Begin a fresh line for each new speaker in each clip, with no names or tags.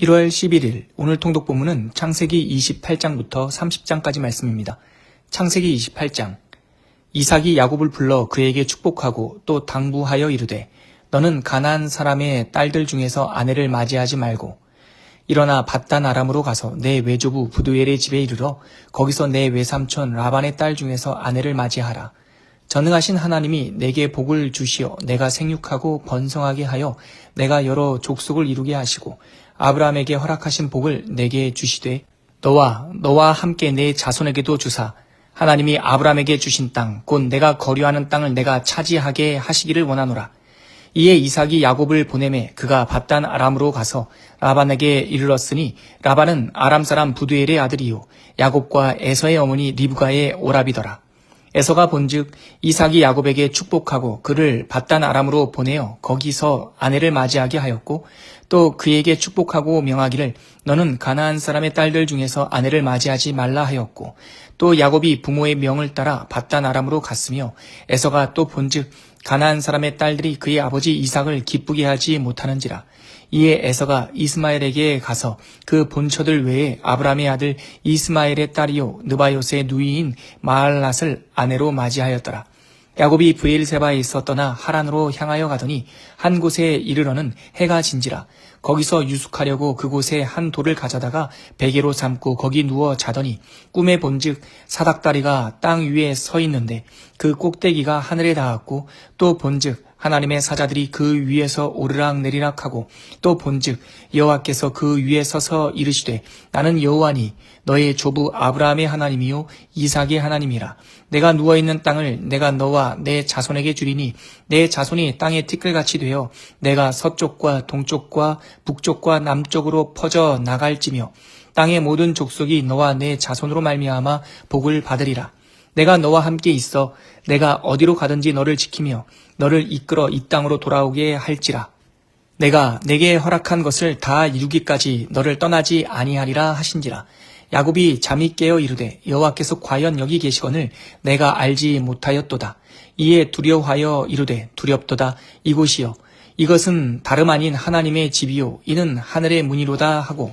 1월 11일 오늘 통독 본문은 창세기 28장부터 30장까지 말씀입니다. 창세기 28장 이삭이 야곱을 불러 그에게 축복하고 또 당부하여 이르되 너는 가나안 사람의 딸들 중에서 아내를 맞이하지 말고 일어나 바단 아람으로 가서 내 외조부 부두엘의 집에 이르러 거기서 내 외삼촌 라반의 딸 중에서 아내를 맞이하라. 전능하신 하나님이 내게 복을 주시어 내가 생육하고 번성하게 하여 내가 여러 족속을 이루게 하시고 아브라함에게 허락하신 복을 내게 주시되 너와 너와 함께 내 자손에게도 주사 하나님이 아브라함에게 주신 땅 곧 내가 거류하는 땅을 내가 차지하게 하시기를 원하노라. 이에 이삭이 야곱을 보내매 그가 바단 아람으로 가서 라반에게 이르렀으니 라반은 아람 사람 부두엘의 아들이요 야곱과 에서의 어머니 리브가의 오랍이더라. 에서가 본즉 이삭이 야곱에게 축복하고 그를 바단 아람으로 보내어 거기서 아내를 맞이하게 하였고 또 그에게 축복하고 명하기를 너는 가나안 사람의 딸들 중에서 아내를 맞이하지 말라 하였고 또 야곱이 부모의 명을 따라 바단 아람으로 갔으며 에서가 또 본즉 가나안 사람의 딸들이 그의 아버지 이삭을 기쁘게 하지 못하는지라 이에 에서가 이스마엘에게 가서 그 본처들 외에 아브라함의 아들 이스마엘의 딸이요 느바요스의 누이인 마알랏을 아내로 맞이하였더라. 야곱이 브엘세바에 있어 떠나 하란으로 향하여 가더니 한 곳에 이르러는 해가 진지라. 거기서 유숙하려고 그곳에 한 돌을 가져다가 베개로 삼고 거기 누워 자더니 꿈에 본즉 사닥다리가 땅 위에 서 있는데 그 꼭대기가 하늘에 닿았고 또 본즉 하나님의 사자들이 그 위에서 오르락 내리락 하고 또 본즉 여호와께서 그 위에 서서 이르시되 나는 여호와니 너의 조부 아브라함의 하나님이요 이삭의 하나님이라. 내가 누워 있는 땅을 내가 너와 내 자손에게 주리니 내 자손이 땅의 티끌같이 되어 내가 서쪽과 동쪽과 북쪽과 남쪽으로 퍼져 나갈지며 땅의 모든 족속이 너와 내 자손으로 말미암아 복을 받으리라 내가 너와 함께 있어 내가 어디로 가든지 너를 지키며 너를 이끌어 이 땅으로 돌아오게 할지라. 내가 내게 허락한 것을 다 이루기까지 너를 떠나지 아니하리라 하신지라. 야곱이 잠이 깨어 이르되 여호와께서 과연 여기 계시거늘 내가 알지 못하였도다. 이에 두려워하여 이르되 두렵도다 이곳이여 이것은 다름 아닌 하나님의 집이요 이는 하늘의 문이로다 하고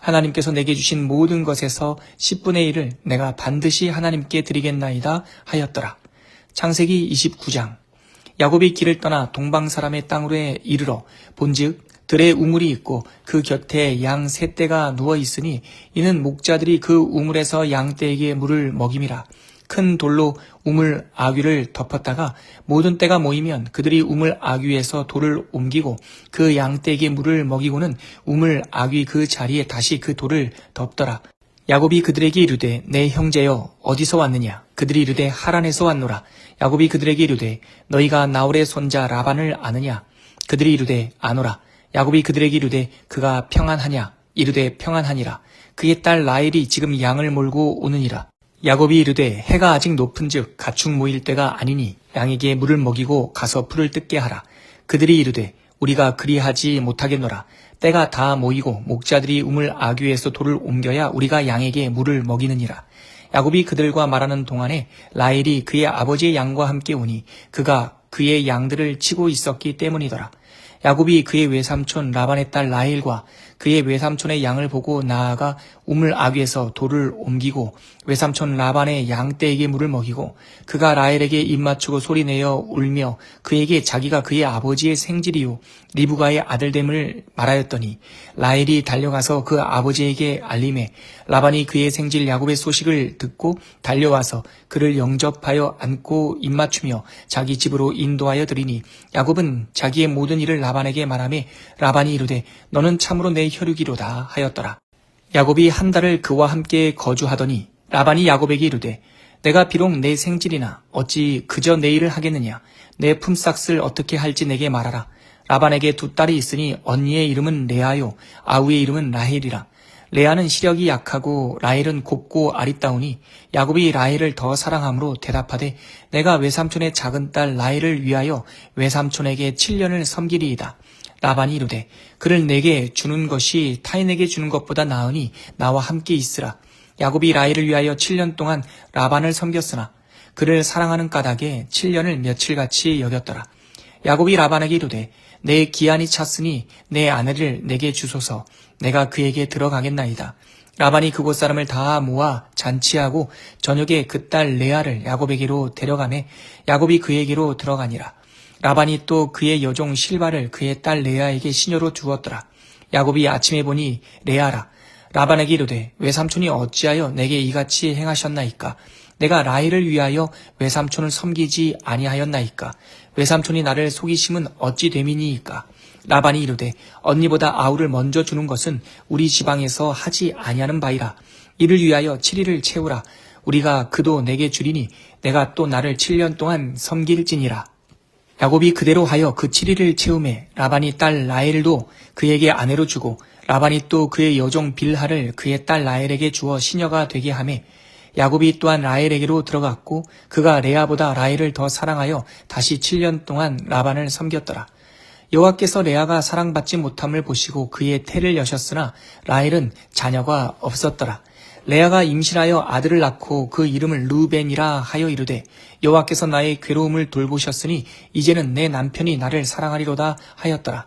하나님께서 내게 주신 모든 것에서 10분의 1을 내가 반드시 하나님께 드리겠나이다 하였더라. 창세기 29장 야곱이 길을 떠나 동방 사람의 땅으로 이르러 본즉 들에 우물이 있고 그 곁에 양 세 떼가 누워 있으니 이는 목자들이 그 우물에서 양 떼에게 물을 먹임이라. 큰 돌로 우물 아귀를 덮었다가 모든 때가 모이면 그들이 우물 아귀에서 돌을 옮기고 그 양떼에게 물을 먹이고는 우물 아귀 그 자리에 다시 그 돌을 덮더라. 야곱이 그들에게 이르되 내 형제여 어디서 왔느냐? 그들이 이르되 하란에서 왔노라. 야곱이 그들에게 이르되 너희가 나홀의 손자 라반을 아느냐? 그들이 이르되 아노라. 야곱이 그들에게 이르되 그가 평안하냐? 이르되 평안하니라. 그의 딸 라헬이 지금 양을 몰고 오느니라 야곱이 이르되 해가 아직 높은즉 가축 모일 때가 아니니 양에게 물을 먹이고 가서 풀을 뜯게 하라. 그들이 이르되 우리가 그리하지 못하겠노라. 때가 다 모이고 목자들이 우물 아귀에서 돌을 옮겨야 우리가 양에게 물을 먹이느니라. 야곱이 그들과 말하는 동안에 라헬이 그의 아버지의 양과 함께 오니 그가 그의 양들을 치고 있었기 때문이더라. 야곱이 그의 외삼촌 라반의 딸 라헬과 그의 외삼촌의 양을 보고 나아가 우물 아귀에서 돌을 옮기고 외삼촌 라반의 양떼에게 물을 먹이고 그가 라헬에게 입맞추고 소리내어 울며 그에게 자기가 그의 아버지의 생질이요 리브가의 아들됨을 말하였더니 라헬이 달려가서 그 아버지에게 알림해 라반이 그의 생질 야곱의 소식을 듣고 달려와서 그를 영접하여 안고 입맞추며 자기 집으로 인도하여 드리니 야곱은 자기의 모든 일을 라반에게 말하며 라반이 이르되 너는 참으로 내 혈육이로다 하였더라. 야곱이 한 달을 그와 함께 거주하더니 라반이 야곱에게 이르되 내가 비록 내 생질이나 어찌 그저 내 일을 하겠느냐 내 품삯을 어떻게 할지 내게 말하라. 라반에게 두 딸이 있으니 언니의 이름은 레아요 아우의 이름은 라헬이라. 레아는 시력이 약하고 라헬은 곱고 아리따우니 야곱이 라헬을 더 사랑함으로 대답하되 내가 외삼촌의 작은 딸 라헬을 위하여 외삼촌에게 7년을 섬기리이다. 라반이 이르되 그를 내게 주는 것이 타인에게 주는 것보다 나으니 나와 함께 있으라. 야곱이 라헬을 위하여 7년 동안 라반을 섬겼으나 그를 사랑하는 까닭에 7년을 며칠같이 여겼더라. 야곱이 라반에게 이르되 내 기한이 찼으니 내 아내를 내게 주소서 내가 그에게 들어가겠나이다. 라반이 그곳 사람을 다 모아 잔치하고 저녁에 그 딸 레아를 야곱에게로 데려가매 야곱이 그에게로 들어가니라. 라반이 또 그의 여종 실바를 그의 딸 레아에게 시녀로 두었더라. 야곱이 아침에 보니 레아라. 라반에게 이르되 외삼촌이 어찌하여 내게 이같이 행하셨나이까? 내가 라헬을 위하여 외삼촌을 섬기지 아니하였나이까? 외삼촌이 나를 속이심은 어찌 됨이니이까? 라반이 이르되 언니보다 아우를 먼저 주는 것은 우리 지방에서 하지 아니하는 바이라. 이를 위하여 7일을 채우라. 우리가 그도 내게 주리니 내가 또 나를 7년 동안 섬길지니라. 야곱이 그대로 하여 그 7일을 채우매 라반이 딸 라헬도 그에게 아내로 주고 라반이 또 그의 여종 빌하를 그의 딸 라헬에게 주어 시녀가 되게 하매 야곱이 또한 라헬에게로 들어갔고 그가 레아보다 라헬을 더 사랑하여 다시 7년 동안 라반을 섬겼더라. 여호와께서 레아가 사랑받지 못함을 보시고 그의 태를 여셨으나 라헬은 자녀가 없었더라. 레아가 임신하여 아들을 낳고 그 이름을 루벤이라 하여 이르되 여호와께서 나의 괴로움을 돌보셨으니 이제는 내 남편이 나를 사랑하리로다 하였더라.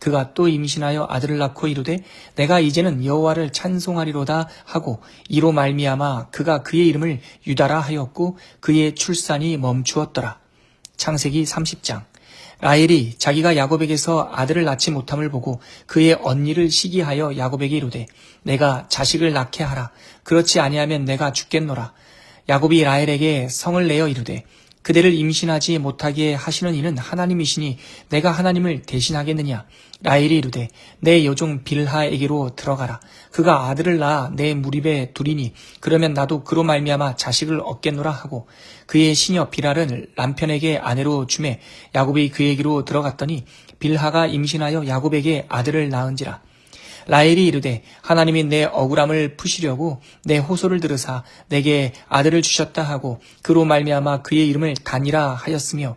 그가 또 임신하여 아들을 낳고 이르되 내가 이제는 여호와를 찬송하리로다 하고 이로 말미암아 그가 그의 이름을 유다라 하였고 그의 출산이 멈추었더라. 창세기 30장. 라헬이 자기가 야곱에게서 아들을 낳지 못함을 보고 그의 언니를 시기하여 야곱에게 이르되 내가 자식을 낳게 하라. 그렇지 아니하면 내가 죽겠노라. 야곱이 라헬에게 성을 내어 이르되 그대를 임신하지 못하게 하시는 이는 하나님이시니 내가 하나님을 대신하겠느냐? 라헬이 이르되 내 여종 빌하에게로 들어가라. 그가 아들을 낳아 내 무립에 두리니 그러면 나도 그로 말미암아 자식을 얻겠노라 하고 그의 시녀 빌하를 남편에게 아내로 주매 야곱이 그에게로 들어갔더니 빌하가 임신하여 야곱에게 아들을 낳은지라 라헬이 이르되 하나님이 내 억울함을 푸시려고 내 호소를 들으사 내게 아들을 주셨다 하고 그로 말미암아 그의 이름을 단이라 하였으며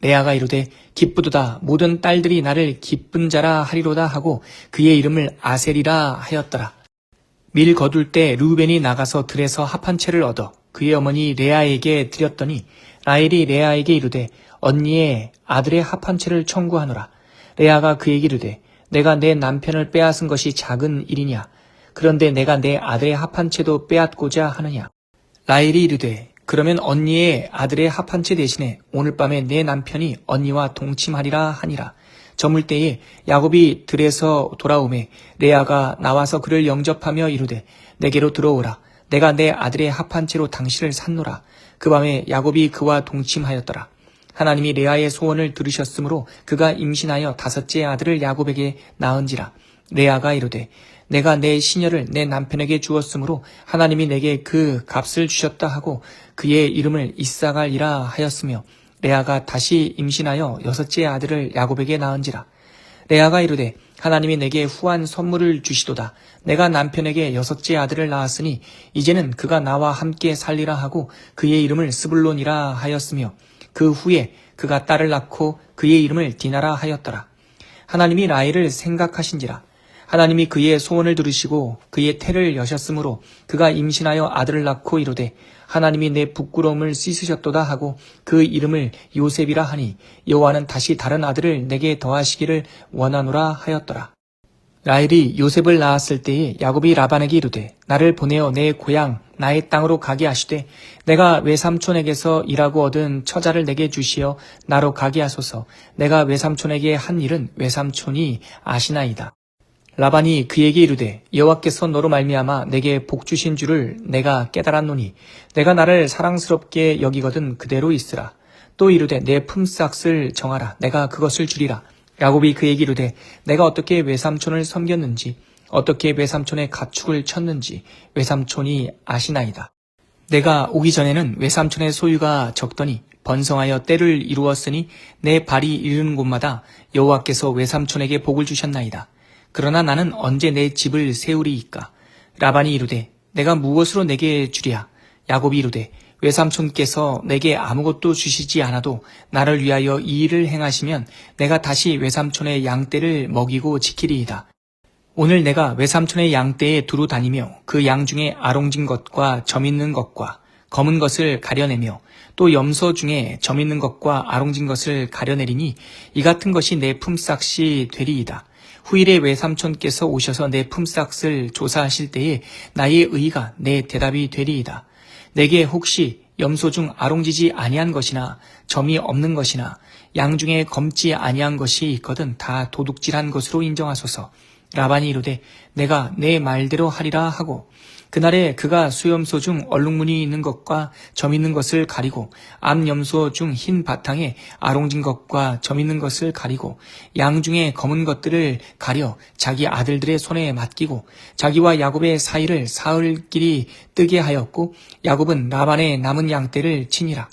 레아가 이르되 기쁘도다 모든 딸들이 나를 기쁜 자라 하리로다 하고 그의 이름을 아셀이라 하였더라. 밀 거둘 때 루벤이 나가서 들에서 합한 채를 얻어 그의 어머니 레아에게 드렸더니 라헬이 레아에게 이르되 언니의 아들의 합한 채를 청구하노라. 레아가 그에게 이르되 내가 내 남편을 빼앗은 것이 작은 일이냐? 그런데 내가 내 아들의 합한 채도 빼앗고자 하느냐? 라헬이 이르되 그러면 언니의 아들의 합한 채 대신에 오늘 밤에 내 남편이 언니와 동침하리라 하니라. 저물 때에 야곱이 들에서 돌아오매 레아가 나와서 그를 영접하며 이르되 내게로 들어오라. 내가 내 아들의 합한 채로 당신을 샀노라. 그 밤에 야곱이 그와 동침하였더라. 하나님이 레아의 소원을 들으셨으므로 그가 임신하여 다섯째 아들을 야곱에게 낳은지라. 레아가 이르되 내가 내 시녀를 내 남편에게 주었으므로 하나님이 내게 그 값을 주셨다 하고 그의 이름을 이사갈이라 하였으며 레아가 다시 임신하여 여섯째 아들을 야곱에게 낳은지라. 레아가 이르되 하나님이 내게 후한 선물을 주시도다. 내가 남편에게 여섯째 아들을 낳았으니 이제는 그가 나와 함께 살리라 하고 그의 이름을 스불론이라 하였으며 그 후에 그가 딸을 낳고 그의 이름을 디나라 하였더라. 하나님이 라헬을 생각하신지라. 하나님이 그의 소원을 들으시고 그의 태를 여셨으므로 그가 임신하여 아들을 낳고 이르되 하나님이 내 부끄러움을 씻으셨도다 하고 그 이름을 요셉이라 하니 여호와는 다시 다른 아들을 내게 더하시기를 원하노라 하였더라. 라헬이 요셉을 낳았을 때에 야곱이 라반에게 이르되 나를 보내어 내 고향 나의 땅으로 가게 하시되 내가 외삼촌에게서 일하고 얻은 처자를 내게 주시어 나로 가게 하소서 내가 외삼촌에게 한 일은 외삼촌이 아시나이다. 라반이 그에게 이르되 여호와께서 너로 말미암아 내게 복 주신 줄을 내가 깨달았노니 내가 나를 사랑스럽게 여기거든 그대로 있으라. 또 이르되 내 품삯을 정하라 내가 그것을 주리라. 야곱이 그에게 이르되 내가 어떻게 외삼촌을 섬겼는지 어떻게 외삼촌의 가축을 쳤는지 외삼촌이 아시나이다. 내가 오기 전에는 외삼촌의 소유가 적더니 번성하여 때를 이루었으니 내 발이 이르는 곳마다 여호와께서 외삼촌에게 복을 주셨나이다. 그러나 나는 언제 내 집을 세우리이까? 라반이 이르되 내가 무엇으로 내게 주랴? 야곱이 이르되 외삼촌께서 내게 아무것도 주시지 않아도 나를 위하여 이 일을 행하시면 내가 다시 외삼촌의 양떼를 먹이고 지키리이다. 오늘 내가 외삼촌의 양떼에 두루 다니며 그 양 중에 아롱진 것과 점 있는 것과 검은 것을 가려내며 또 염소 중에 점 있는 것과 아롱진 것을 가려내리니 이 같은 것이 내 품삯이 되리이다. 후일에 외삼촌께서 오셔서 내 품삯을 조사하실 때에 나의 의가 내 대답이 되리이다. 내게 혹시 염소 중 아롱지지 아니한 것이나 점이 없는 것이나 양 중에 검지 아니한 것이 있거든 다 도둑질한 것으로 인정하소서. 라반이 이르되 내가 내 말대로 하리라 하고 그날에 그가 수염소 중 얼룩무늬 있는 것과 점 있는 것을 가리고 암염소 중 흰 바탕에 아롱진 것과 점 있는 것을 가리고 양 중에 검은 것들을 가려 자기 아들들의 손에 맡기고 자기와 야곱의 사이를 사흘길이 뜨게 하였고 야곱은 라반의 남은 양떼를 치니라.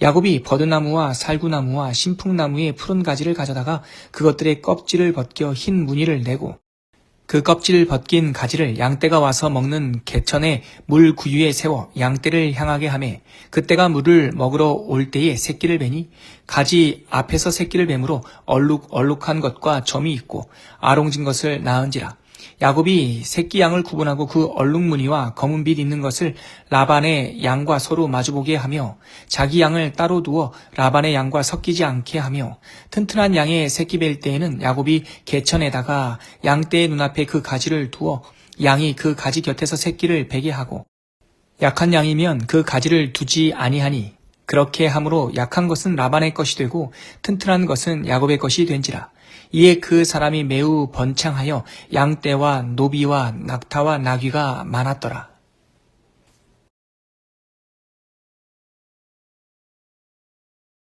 야곱이 버드나무와 살구나무와 신풍나무의 푸른 가지를 가져다가 그것들의 껍질을 벗겨 흰 무늬를 내고 그 껍질 벗긴 가지를 양떼가 와서 먹는 개천의 물 구유에 세워 양떼를 향하게 하매 그때가 물을 먹으러 올 때에 새끼를 베니 가지 앞에서 새끼를 뱀으로 얼룩 얼룩한 것과 점이 있고 아롱진 것을 낳은지라 야곱이 새끼 양을 구분하고 그 얼룩무늬와 검은 빛 있는 것을 라반의 양과 서로 마주보게 하며 자기 양을 따로 두어 라반의 양과 섞이지 않게 하며 튼튼한 양의 새끼 뵐 때에는 야곱이 개천에다가 양떼의 눈앞에 그 가지를 두어 양이 그 가지 곁에서 새끼를 베게 하고 약한 양이면 그 가지를 두지 아니하니 그렇게 함으로 약한 것은 라반의 것이 되고 튼튼한 것은 야곱의 것이 된지라. 이에 그 사람이 매우 번창하여 양떼와 노비와 낙타와 나귀가 많았더라.